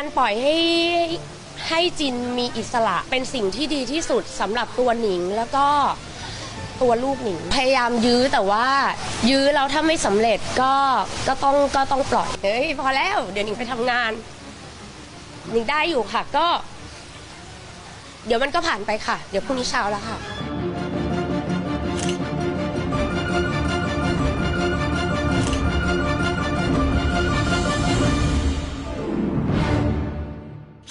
การปล่อยให้ให้จินมีอิสระเป็นสิ่งที่ดีที่สุดสำหรับตัวหนิงแล้วก็ตัวลูกหนิง พยายามยื้อแต่ว่า ยื้อแล้วถ้าไม่สำเร็จก็ก็ต้องก็ต้องปล่อยเฮ้ยพอแล้ว เดี๋ยวหนิงไปทำงานหนิงได้อยู่ค่ะก็ เดี๋ยวมันก็ผ่านไปค่ะ เดี๋ยวพรุ่งนี้เช้าแล้วค่ะ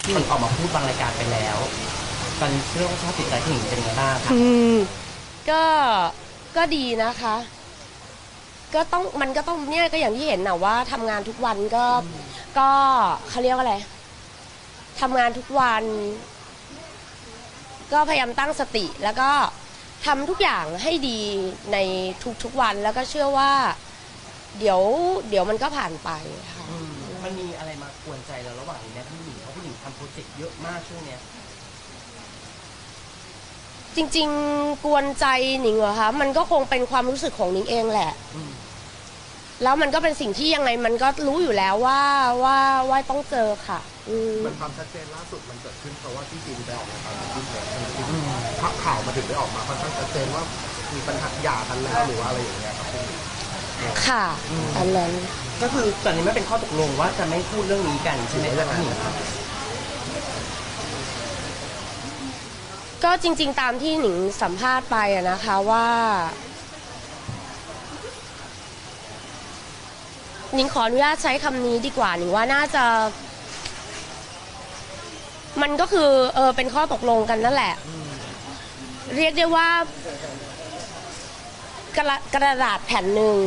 ที่หนิงออกมาพูดบางรายการไปแล้ว ตอนนี้เรื่องสภาพจิตใจที่หนิงเป็นยังไงบ้างครับอืมก็ก็ดีนะคะ ก็ต้องมันก็ต้องเนี่ยก็อย่างที่เห็นนะว่าทำงานทุกวันก็ก็เขาเรียกว่าอะไรทำงานทุกวัน ก็พยายามตั้งสติแล้วก็ทำทุกอย่างให้ดีในทุกๆวันแล้วก็เชื่อว่า เดี๋ยวเดี๋ยวมันก็ผ่านไปค่ะ อืมมันมีอะไรมากวนใจเราระหว่าง เจกต์เยอะมากช่วงเนี้ย จริง ๆ กวนใจหนิงเหรอคะมันก็คงเป็นความรู้สึกของหนิงเองแหละ อืม แล้วมันก็เป็นสิ่งที่ยังไงมันก็รู้อยู่แล้วว่าว่าว่าต้องเจอค่ะ อืม มันความชัดเจนล่าสุดมันเกิดขึ้นเพราะว่าที่จีนไปออกรายการที่เใช่ไหมที่พักข่าวมาถึงได้ออกมาค่อนข้างชัดเจนว่ามีปัญหาหย่ากันแล้วหรือว่าอะไรอย่างเงี้ยครับพี่ค่ะอันนั้น ก็คือตอนนี้ไม่เป็นข้อตกลงว่าจะไม่พูดเรื่องนี้กันใช่ไหมครับพี่หนิง ก็จริง ๆ ตามที่หนิงสัมภาษณ์ไปอะนะคะว่า หนิงขออนุญาตใช้คำนี้ดีกว่าหนิงว่าน่าจะ มันก็คือเออเป็นข้อตกลงกันนั่นแหละ เรียกได้ว่ากระกระดาษแผ่นหนึ่ง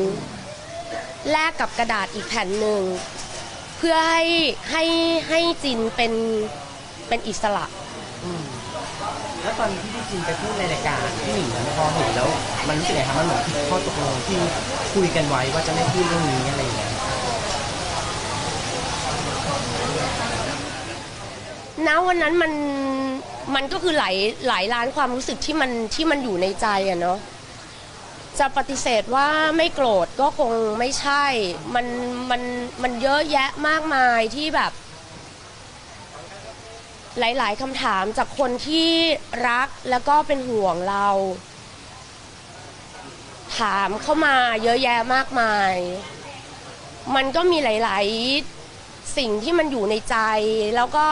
แลกกับกระดาษอีกแผ่นหนึ่ง เพื่อให้ให้ให้จินเป็นเป็นอิสระ อืม แล้วตอนที่พี่จินไปพูดในรายการพี่หนิงพอเห็นแล้ว มันรู้สึกไงครับมันเหมือนข้อตกลงที่คุยกันไว้ว่าจะไม่พูดเรื่องนี้อะไรอย่างเงี้ยณวันนั้นมันมันก็คือหลายหลายล้านความรู้สึกที่มันที่มันอยู่ในใจอะเนาะจะปฏิเสธว่าไม่โกรธก็คงไม่ใช่ มันมันมันเยอะแยะมากมายที่แบบ หลาย ๆคำถามจากคนที่รักแล้วก็เป็นห่วงเรา ถามเข้ามาเยอะแยะมากมาย มันก็มีหลาย ๆ สิ่งที่มันอยู่ในใจ แล้วก็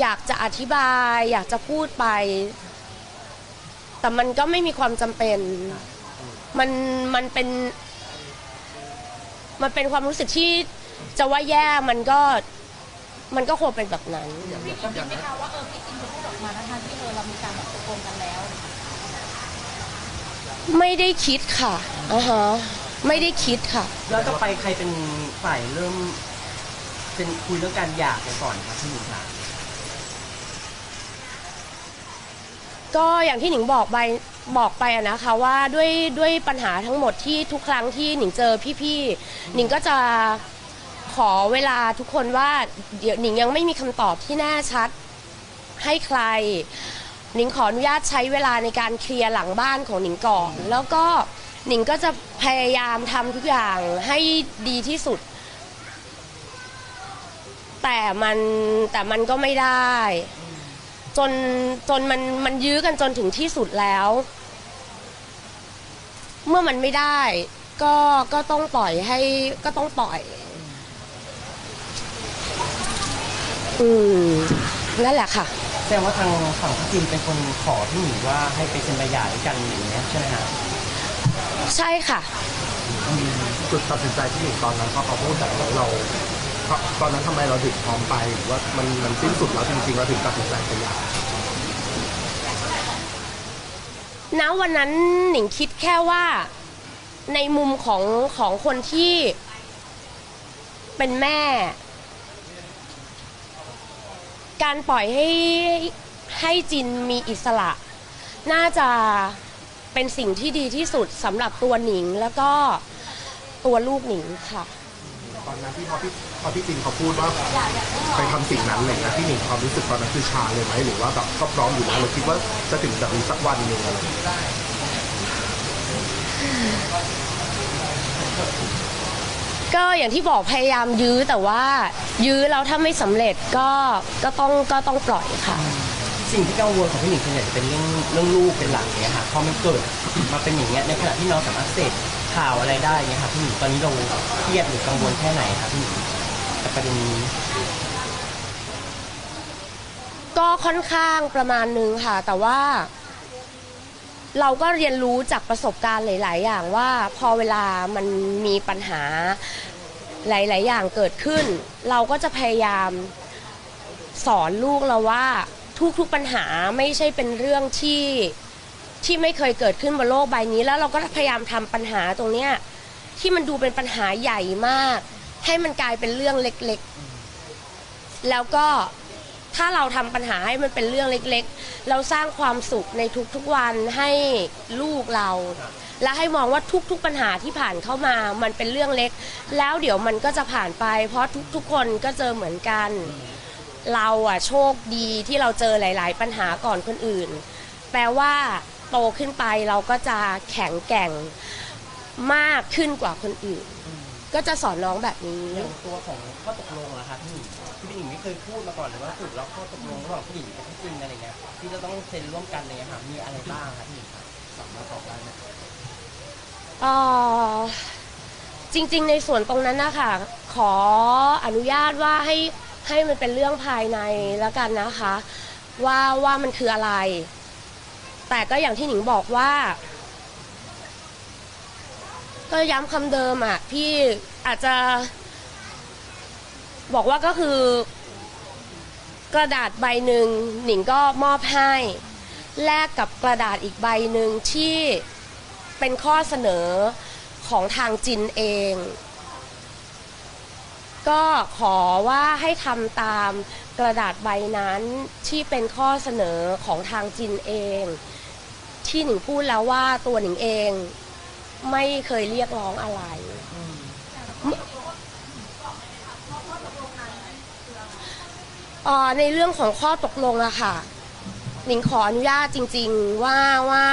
อยากจะอธิบาย อยากจะพูดไป แต่มันก็ไม่มีความจำเป็น มันมันเป็น มันเป็นความรู้สึกที่จะว่าแย่มันก็ มันก็คงเป็นแบบนั้น พี่คิดไหมคะว่าเออพี่จินจะพูดออกมาทั้งๆที่เออเรามีการแบบตกลงกันแล้วไม่ได้คิดค่ะอ่าฮะไม่ได้คิดค่ะ แล้วต่อไปใครเป็นฝ่ายเริ่ม เป็นคุยเรื่องการหย่ากันก่อนครับพี่หนิงครับก็อย่างที่หนิงบอกไปบอกไปอะนะคะว่าด้วยด้วยปัญหาทั้งหมดที่ทุกครั้งที่หนิงเจอพี่ๆหนิงก็จะ ขอเวลาทุกคนว่าเดี๋ยวหนิงยังไม่มีคำตอบที่แน่ชัดให้ใคร หนิงขออนุญาตใช้เวลาในการเคลียร์หลังบ้านของหนิงก่อน แล้วก็หนิงก็จะพยายามทำทุกอย่างให้ดีที่สุด แต่มันแต่มันก็ไม่ได้ จนจนมันมันยื้อกันจนถึงที่สุดแล้ว เมื่อมันไม่ได้ ก็ก็ต้องปล่อยให้ก็ต้องปล่อย อืมนั่นแหละค่ะ แสดงว่าทางฝั่งพี่จินเป็นคนขอพี่หนิงว่าให้ไปเซ็นใบหย่าด้วยกันอย่างเงี้ยใช่ไหมครับใช่ค่ะ จุดตัดสินใจที่อยู่ตอนนั้นพอเขาพูดแบบนั้นเราเพราะตอนนั้นทำไมเราถึงพร้อมไปหรือว่ามันมันสิ้นสุดแล้วจริงๆเราถึงตัดสินใจไปหย่าณวันนั้นหนิงคิดแค่ว่าในมุมของของคนที่เป็นแม่ การปล่อยให้ให้จินมีอิสระ น่าจะเป็นสิ่งที่ดีที่สุดสำหรับตัวหนิงแล้วก็ตัวลูกหนิงค่ะ ตอนนั้นที่พอพี่พอพี่จินเขาพูดว่าไปทำสิ่งนั้นเลยนะพี่หนิงความรู้สึกตอนนั้นคือชาเลยไหมหรือว่าแบบก็พร้อมอยู่แล้วเราคิดว่าจะถึงแบบนี้สักวันหนึ่งอะไรอย่างเงี้ย ก็อย่างที่บอกพยายามยื้อแต่ว่า ยื้อแล้วถ้าไม่สำเร็จก็ก็ต้องก็ต้องปล่อยค่ะ สิ่งที่กังวลของพี่หนิงส่วนใหญ่จะเป็นเรื่องเรื่องลูกเป็นหลักเนี่ยค่ะพอมันเกิดมาเป็นอย่างเงี้ยในขณะที่น้องสามารถเสพข่าวอะไรได้เนี่ยค่ะพี่หนิงตอนนี้เราเครียดหรือกังวลแค่ไหนคะพี่หนิงกับประเด็นนี้ก็ค่อนข้างประมาณนึงค่ะ แต่ว่า เราก็เรียนรู้จากประสบการณ์หลาย ๆ อย่างว่าพอเวลามันมีปัญหาหลาย ๆ อย่างเกิดขึ้น เราก็จะพยายามสอนลูกเราว่าทุก ๆ ปัญหาไม่ใช่เป็นเรื่องที่ที่ไม่เคยเกิดขึ้นบนโลกใบนี้ แล้วเราก็พยายามทำปัญหาตรงเนี้ยที่มันดูเป็นปัญหาใหญ่มาก ให้มันกลายเป็นเรื่องเล็ก ๆ แล้วก็ ถ้าเราทำปัญหาให้มันเป็นเรื่องเล็กๆ เราสร้างความสุขในทุกๆวันให้ลูกเรา และให้มองว่าทุกๆปัญหาที่ผ่านเข้ามา มันเป็นเรื่องเล็ก แล้วเดี๋ยวมันก็จะผ่านไป เพราะทุกๆคนก็เจอเหมือนกัน เราอะโชคดีที่เราเจอหลาย ๆ ปัญหาก่อนคนอื่น แปลว่า โตขึ้นไปเราก็จะแข็งแกร่งมากขึ้นกว่าคนอื่น ก็จะสอนน้องแบบนี้ อย่างตัวของข้อตกลงอะคะพี่หนิงที่พี่ หนิงไม่เคยพูดมาก่อนเลยว่าสุดแล้วข้อตกลงระหว่างพี่หนิงกับพี่จินอะไรเงี้ยที่จะต้องเซ็นร่วมกันอะไรเงี้ยค่ะมีอะไรบ้างคะพี่หนิงคะสามารถตอบได้ไหมเอ่อจริง ๆ ในส่วนตรงนั้นนะคะขออนุญาตว่าให้ให้มันเป็นเรื่องภายในแล้วกันนะคะ ว่าว่ามันคืออะไร แต่ก็อย่างที่หนิงบอกว่า ก็ย้ำคำเดิมอะพี่อาจจะ บอกว่าก็คือกระดาษใบหนึ่งหนิงก็มอบให้ แลกกับกระดาษอีกใบหนึ่งที่เป็นข้อเสนอของทางจินเอง ก็ขอว่าให้ทำตามกระดาษใบนั้นที่เป็นข้อเสนอของทางจินเอง ที่หนิงพูดแล้วว่าตัวหนิงเอง ไม่เคยเรียกร้องอะไร เอ่อในเรื่องของข้อตกลงอะค่ะหนิงขออนุญาตจริง ๆว่าว่า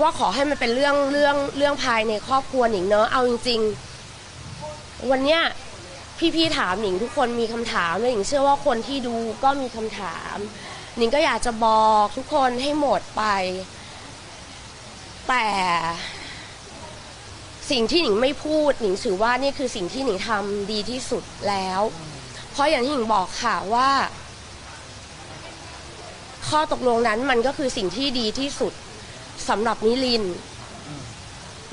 ว่าขอให้มันเป็นเรื่องเรื่องเรื่องภายในครอบครัวหนิงเนอะเอาจริง ๆ วันเนี้ยพี่ๆถามหนิงทุกคนมีคำถามและหนิงเชื่อว่าคนที่ดูก็มีคำถามหนิงก็อยากจะบอกทุกคนให้หมดไป แต่สิ่งที่หนิงไม่พูดหนิงถือว่านี่คือสิ่งที่หนิงทำดีที่สุดแล้ว ราะอย่างที่หนิงบอกค่ะว่า ข้อตกลงนั้นมันก็คือสิ่งที่ดีที่สุดสำหรับนิลิน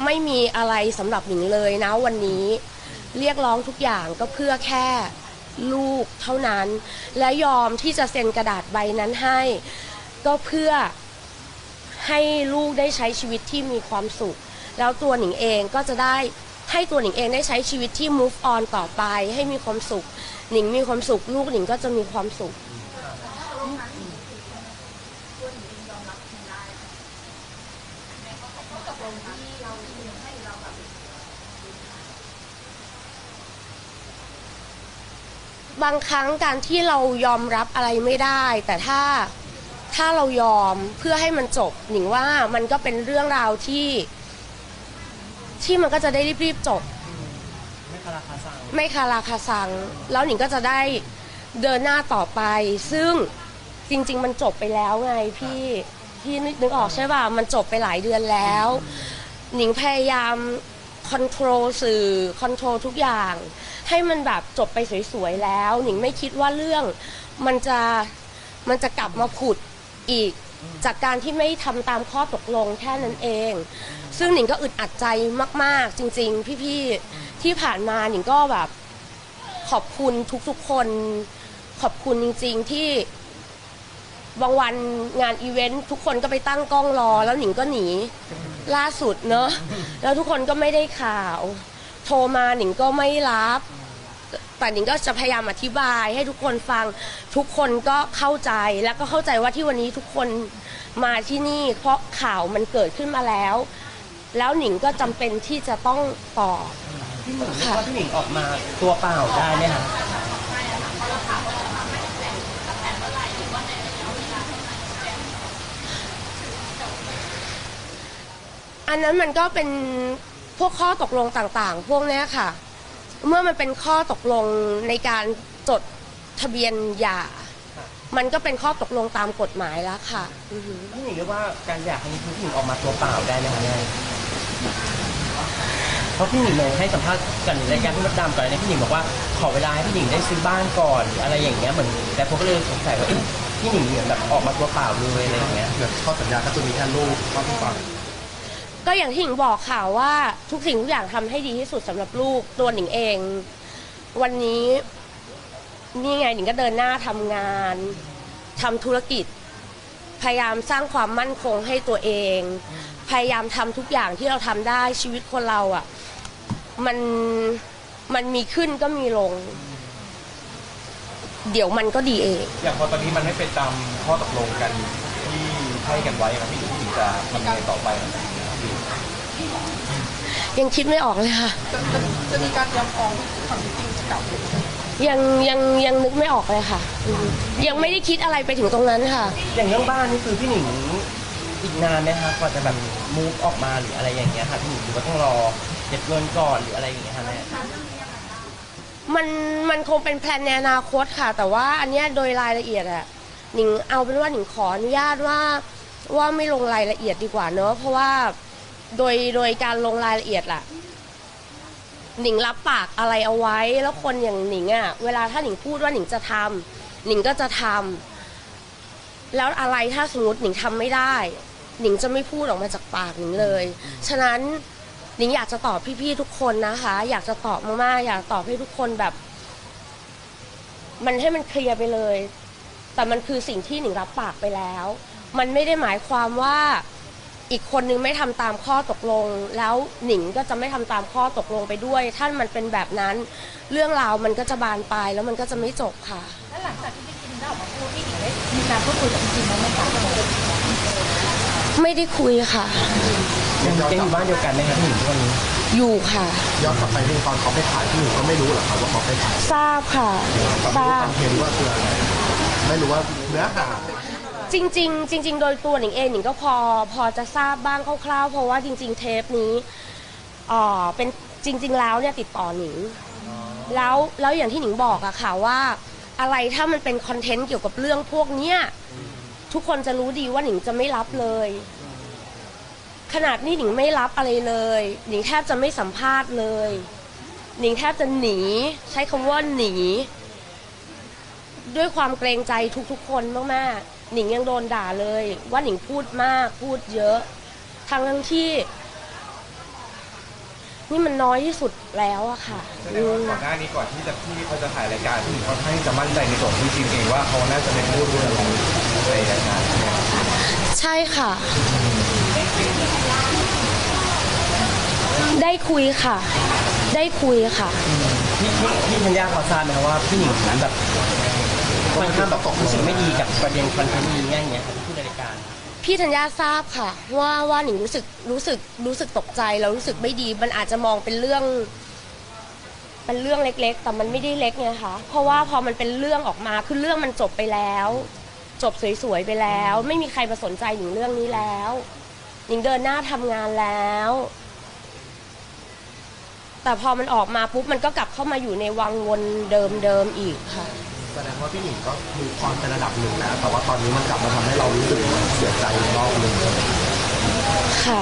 ไม่มีอะไรสำหรับหนิงเลยนะวันนี้ เรียกร้องทุกอย่างก็เพื่อแค่ลูกเท่านั้น และยอมที่จะเซ็นกระดาษใบนั้นให้ ก็เพื่อให้ลูกได้ใช้ชีวิตที่มีความสุข แล้วตัวหนิงเองก็จะได้ให้ตัวหนิงเองได้ใช้ชีวิตที่ move on ต่อไป ให้มีความสุข หนิงมีความสุข ลูกหนิงก็จะมีความสุข บางครั้งการที่เรายอมรับอะไรไม่ได้ แต่ถ้าถ้าเรายอมเพื่อให้มันจบ หนิงว่ามันก็เป็นเรื่องราวที่ ที่มันก็จะได้รีบๆจบ ไม่คาราคาซัง ไม่คาราคาซัง แล้วหนิงก็จะได้เดินหน้าต่อไป ซึ่งจริง ๆ มันจบไปแล้วไงพี่พี่นึกออกใช่ป่ะมันจบไปหลายเดือนแล้ว หนิงพยายามคอนโทรลสื่อคอนโทรลทุกอย่าง ให้มันแบบจบไปสวยๆแล้ว หนิงไม่คิดว่าเรื่องมันจะมันจะกลับมาผุดอีกจากการที่ไม่ทำตามข้อตกลงแค่นั้นเอง ซึ่งหนิงก็อึดอัดใจมาก ๆ จริง ๆ พี่ๆ ที่ผ่านมาหนิงก็แบบขอบคุณทุกๆคน ขอบคุณจริง ๆ ที่บางวันงานอีเวนต์ทุกคนก็ไปตั้งกล้องรอ แล้วหนิงก็หนีล่าสุดเนอะแล้วทุกคนก็ไม่ได้ข่าว โทรมาหนิงก็ไม่รับ แต่หนิงก็จะพยายามอธิบายให้ทุกคนฟังทุกคนก็เข้าใจแล้วก็เข้าใจว่าที่วันนี้ทุกคนมาที่นี่ เพราะข่าวมันเกิดขึ้นมาแล้ว แล้วหนิงก็จำเป็นที่จะต้องตอบ พี่หนิงเรียกว่าพี่หนิงออกมาตัวเปล่าได้ไหมคะอันนั้นมันก็เป็นพวกข้อตกลงต่างๆ พวกเนี้ยค่ะ เมื่อมันเป็นข้อตกลงในการจดทะเบียนหย่า มันก็เป็นข้อตกลงตามกฎหมายแล้วค่ะอือหือพี่หนิงเรียกว่าการหย่าครั้งนี้คือพี่หนิงออกมาตัวเปล่าได้ไหมคะแม่ เพราะพี่หนิงเลยให้สัมภาษณ์กันในรายการพี่มดดำก่อนนะพี่หนิงบอกว่าขอเวลาให้พี่หนิงได้ซื้อบ้านก่อนหรืออะไรอย่างเงี้ยเหมือนแต่ผมก็เลยสงสัยว่าเอ๊ะพี่หนิงเหมือนแบบออกมาตัวเปล่าเลยอะไรอย่างเงี้ย เดี๋ยวข้อสัญญาก็จะมีแค่ลูกก็พี่ฟัง ก็อย่างที่หนิงบอกค่ะว่าทุกสิ่งทุกอย่างทำให้ดีที่สุดสำหรับลูกตัวหนิงเอง วันนี้นี่ไงหนิงก็เดินหน้าทำงานทำธุรกิจ พยายามสร้างความมั่นคงให้ตัวเอง พยายามทำทุกอย่างที่เราทำได้ชีวิตคนเราอะ มันมันมีขึ้นก็มีลง เดี๋ยวมันก็ดีเอง อย่างพอตอนนี้มันไม่เป็นตามข้อตกลงกันที่ให้กันไว้ครับพี่หญิงจะทำยังไงต่อไปครับยังคิดไม่ออกเลยค่ะ จะมีการยอมฟ้องของพี่จริงจะกลับยังยังยังนึกไม่ออกเลยค่ะอืมยังไม่ได้คิดอะไรไปถึงตรงนั้นค่ะ อย่างเรื่องบ้านนี่คือพี่หนิงอีกนานไหมคะกว่าจะแบบมูฟออกมาหรืออะไรอย่างเงี้ยค่ะพี่หนิงหรือว่าต้องรอ เก็บเงินก่อนหรืออะไรอย่างเงี้ยคะแม่ มันมันคงเป็นแพลนในอนาคตค่ะ แต่ว่าอันเนี้ยโดยรายละเอียดอะหนิงเอาเป็นว่าหนิงขออนุญาตว่าว่าไม่ลงรายละเอียดดีกว่าเนอะเพราะว่าโดยโดยการลงรายละเอียดล่ะ หนิงรับปากอะไรเอาไว้ แล้วคนอย่างหนิงอะเวลาถ้าหนิงพูดว่าหนิงจะทำหนิงก็จะทำแล้วอะไรถ้าสมมติหนิงทำไม่ได้ หนิงจะไม่พูดออกมาจากปากหนิงเลย ฉะนั้น นิงอยากจะตอบพี่ๆทุกคนนะคะ อยากจะตอบมากๆอยากตอบให้ทุกคนแบบ มันให้มันเคลียร์ไปเลย แต่มันคือสิ่งที่หนิงรับปากไปแล้ว มันไม่ได้หมายความว่าอีกคนนึงไม่ทำตามข้อตกลง แล้วหนิงก็จะไม่ทำตามข้อตกลงไปด้วย ถ้ามันเป็นแบบนั้น เรื่องราวมันก็จะบานปลายแล้วมันก็จะไม่จบค่ะและหลังจากที่พี่จินได้ออกมาพูดพี่หญิงได้มีการพูดคุยกับพี่จินบ้างไหมคะไม่ได้คุยค่ะ ยังยังอยู่บ้านเดียวกันไหมคะพี่หนิงทุกวันนี้อยู่ค่ะ ย้อนกลับไปที่ตอนเขาไปขายพี่หนูก็ไม่รู้หรอกครับว่าเขาไปขายทราบค่ะกับทรู้ราคบอนเทนต์ว่าคืออะไรไม่รู้ว่าเนื้อหา จริงๆจริง ๆ โดยตัวหนิงเองหนิงก็พอพอจะทราบบ้างคร่าวๆ เพราะว่าจริง ๆ เทปนี้อ่าเป็นจริง ๆ แล้วเนี่ยติดต่อหนิงแล้วแล้วอย่างที่หนิงบอกอะค่ะว่า อะไรถ้ามันเป็นคอนเทนต์เกี่ยวกับเรื่องพวกเนี้ยทุกคนจะรู้ดีว่าหนิงจะไม่รับเลย ขนาดนี้หนิงไม่รับอะไรเลย หนิงแทบจะไม่สัมภาษณ์เลย หนิงแทบจะหนี ใช้คำว่าหนี ด้วยความเกรงใจทุกๆ คนมากๆ หนิงยังโดนด่าเลย ว่าหนิงพูดมากพูดเยอะทั้งทั้งๆที่ นี่มันน้อยที่สุดแล้วอะค่ะ แสดงว่าก่อนหน้านี้ก่อนที่จะที่เขาจะถ่ายรายการพี่หญิงค่อนข้างจะมั่นใจในส่วนของพี่จินเองว่าเขาน่าจะไม่พูดเรื่องอะไรในรายการใช่ไหมครับใช่ค่ะ ได้คุยค่ะ ได้คุยค่ะ พี่พี่พี่ธัญญาขอทราบไหมคะว่าพี่หนิงแบบค่อนข้างแบบรู้สึกไม่ดีกับประเด็นคอนเทนต์นี้อย่างเงี้ยค่ะที่พูดในรายการ พี่ธัญญาทราบค่ะ ว่าว่าหนิงรู้สึกรู้สึกรู้สึกตกใจแล้วรู้สึกไม่ดี มันอาจจะมองเป็นเรื่องเป็นเรื่องเล็ก ๆ แต่มันไม่ได้เล็กไงคะเพราะว่าพอมันเป็นเรื่องออกมาคือเรื่องมันจบไปแล้ว จบสวยๆไปแล้ว ไม่มีใครมาสนใจหนิงเรื่องนี้แล้ว หนิงเดินหน้าทำงานแล้ว แต่พอมันออกมาปุ๊บมันก็กลับเข้ามาอยู่ในวังวนเดิมๆอีกค่ะ แสดงว่าพี่หนิงก็มีความเป็นระดับหนึ่งแล้ว แต่ว่าตอนนี้มันกลับมาทำให้เรารู้สึกเสียใจในรอบหนึ่งค่ะ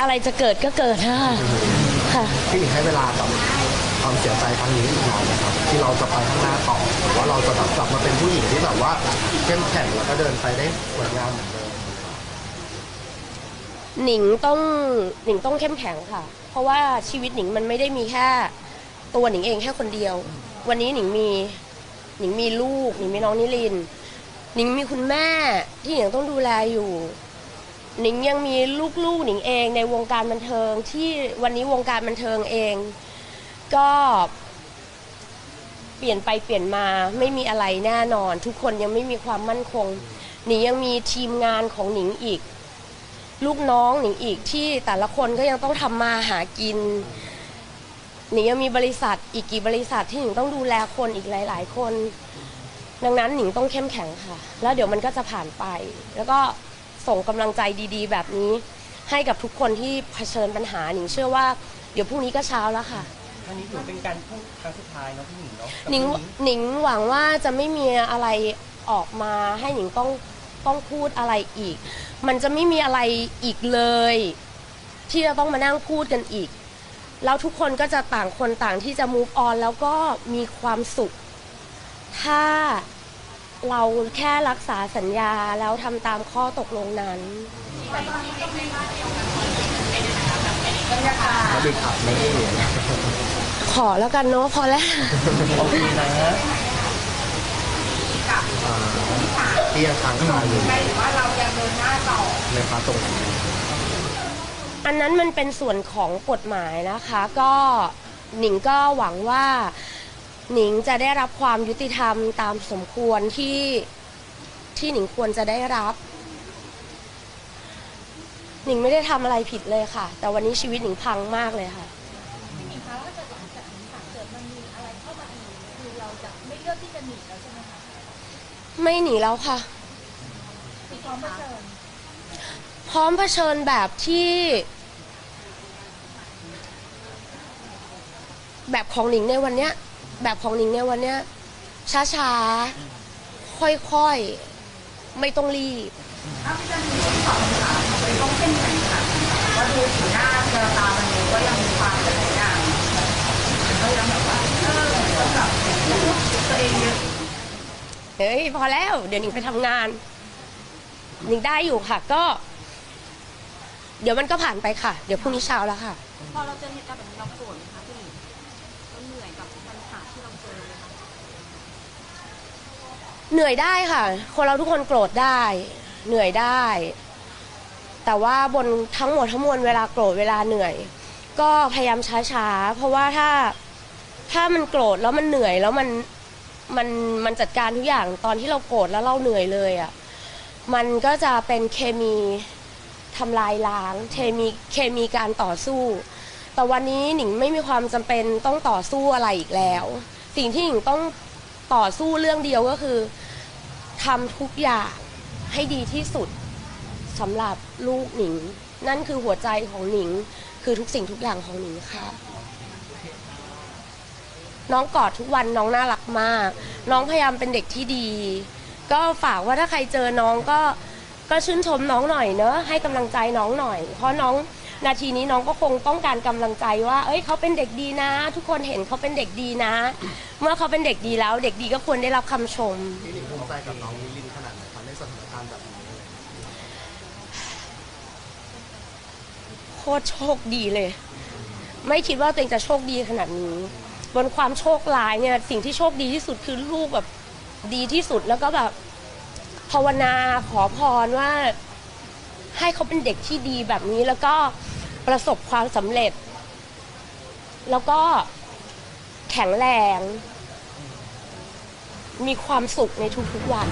อะไรจะเกิดก็เกิดค่ะค่ะ พี่หนิงให้เวลากับ ความเสียใจครั้งนี้อีกนานนะครับ ที่เราจะไปข้างหน้าต่อหรือว่าเราจะแบบกลับมาเป็นผู้หญิงที่แบบว่าเข้มแข็งแล้วก็เดินไปได้สวยงามเหมือนเดิมหนิงต้องหนิงต้องเข้มแข็งค่ะ เพราะว่าชีวิตหนิงมันไม่ได้มีแค่ตัวหนิงเองแค่คนเดียว วันนี้หนิงมีหนิงมีลูกหนิงมีน้องนิลินหนิงมีคุณแม่ที่หนิงต้องดูแลอยู่หนิงยังมีลูกๆหนิงเองในวงการบันเทิงที่วันนี้วงการบันเทิงเอง ก็เปลี่ยนไปเปลี่ยนมาไม่มีอะไรแน่นอน ทุกคนยังไม่มีความมั่นคงหนิงยังมีทีมงานของหนิงอีก ลูกน้องหนิงอีกที่แต่ละคนก็ยังต้องทำมาหากินหนิงยังมีบริษัทอีกกี่บริษัทที่หนิงต้องดูแลคนอีกหลาย ๆ คน ดังนั้นหนิงต้องเข้มแข็งค่ะ แล้วเดี๋ยวมันก็จะผ่านไป แล้วก็ส่งกำลังใจดีๆ แบบนี้ ให้กับทุกคนที่เผชิญปัญหาหนิงเชื่อว่าเดี๋ยวพรุ่งนี้ก็เช้าแล้วค่ะ ครั้งนี้ถือเป็นการพูดครั้งสุดท้ายเนาะพี่หนิงเนาะกับหนิงเรื่องหนิงหวังว่าจะไม่มีอะไรออกมาให้หนิงต้องต้องพูดอะไรอีก มันจะไม่มีอะไรอีกเลย ที่จะต้องมานั่งพูดกันอีก แล้วทุกคนก็จะต่างคนต่างที่จะ move on แล้วก็มีความสุข ถ้าเราแค่รักษาสัญญาแล้วทำตามข้อตกลงนั้นแล้วเด็กขับไม่ได้ เลยนะขอแล้วกันเนาะพอแล้วโอเคนะที่ยังค้างคาอยู่หรือว่าเรายังเดินหน้าต่อในพาตรงอันนั้นมันเป็นส่วนของกฎหมายนะคะ ก็หนิงก็หวังว่า หนิงจะได้รับความยุติธรรมตามสมควรที่ที่หนิงควรจะได้รับ หนิงไม่ได้ทำอะไรผิดเลยค่ะ แต่วันนี้ชีวิตหนิงพังมากเลยค่ะ พี่หนิงคะว่าถ้าเกิดหลังจากนี้ค่ะเกิดมันมีอะไรเข้ามาอีกคือเราจะไม่เลือกที่จะหนีแล้วใช่ไหมคะไม่หนีแล้วค่ะ มีพร้อมเผชิญพร้อมเผชิญแบบที่ แบบของหนิงในวันเนี้ย แบบของหนิงในวันเนี้ย ช้าๆ ค่อยๆ ไม่ต้องรีบ เฮ้ยพอแล้ว เดี๋ยวหนิงไปทำงานหนิงได้อยู่ค่ะก็ เดี๋ยวมันก็ผ่านไปค่ะ เดี๋ยวพรุ่งนี้เช้าแล้วค่ะ พอเราเจอเหตุการณ์แบบนี้เราโกรธไหมคะพี่หนิงเราเหนื่อยกับปัญหาที่เราเจอไหมคะเหนื่อยได้ค่ะ คนเราทุกคนโกรธได้ เหนื่อยได้ แต่ว่าบนทั้งหมดทั้งมวลเวลาโกรธเวลาเหนื่อย ก็พยายามช้าๆ เพราะว่าถ้าถ้ามันโกรธแล้วมันเหนื่อยแล้วมันมันมันจัดการทุกอย่างตอนที่เราโกรธแล้วเราเหนื่อยเลยอะ่ะมันก็จะเป็นเคมีทำลายล้างเคมีเคมีการต่อสู้ แต่วันนี้หนิงไม่มีความจำเป็นต้องต่อสู้อะไรอีกแล้ว สิ่งที่หนิงต้องต่อสู้เรื่องเดียวก็คือทำทุกอย่างให้ดีที่สุด สำหรับลูกหนิง นั่นคือหัวใจของหนิง คือทุกสิ่งทุกอย่างของหนิงค่ะ น้องกอดทุกวันน้องน่ารักมาก น้องพยายามเป็นเด็กที่ดี ก็ฝากว่าถ้าใครเจอน้องก็ก็ชื่นชมน้องหน่อยเนอะให้กำลังใจน้องหน่อย เพราะน้องนาทีนี้น้องก็คงต้องการกำลังใจว่า เอ้ยเขาเป็นเด็กดีนะ ทุกคนเห็นเขาเป็นเด็กดีนะ เมื่อเขาเป็นเด็กดีแล้ว เด็กดีก็ควรได้รับคำชมพี่หนิงภูมิใจกับน้องลิลินขนาดไหนคะในสถานการณ์แบบนี้ โคตรโชคดีเลย ไม่คิดว่าตัวเองจะโชคดีขนาดนี้ บนความโชคร้ายเนี่ยสิ่งที่โชคดีที่สุดคือลูกแบบดีที่สุดแล้วก็แบบภาวนาขอพรว่าให้เขาเป็นเด็กที่ดีแบบนี้แล้วก็ประสบความสำเร็จ แล้วก็แข็งแรง มีความสุขในทุกๆวัน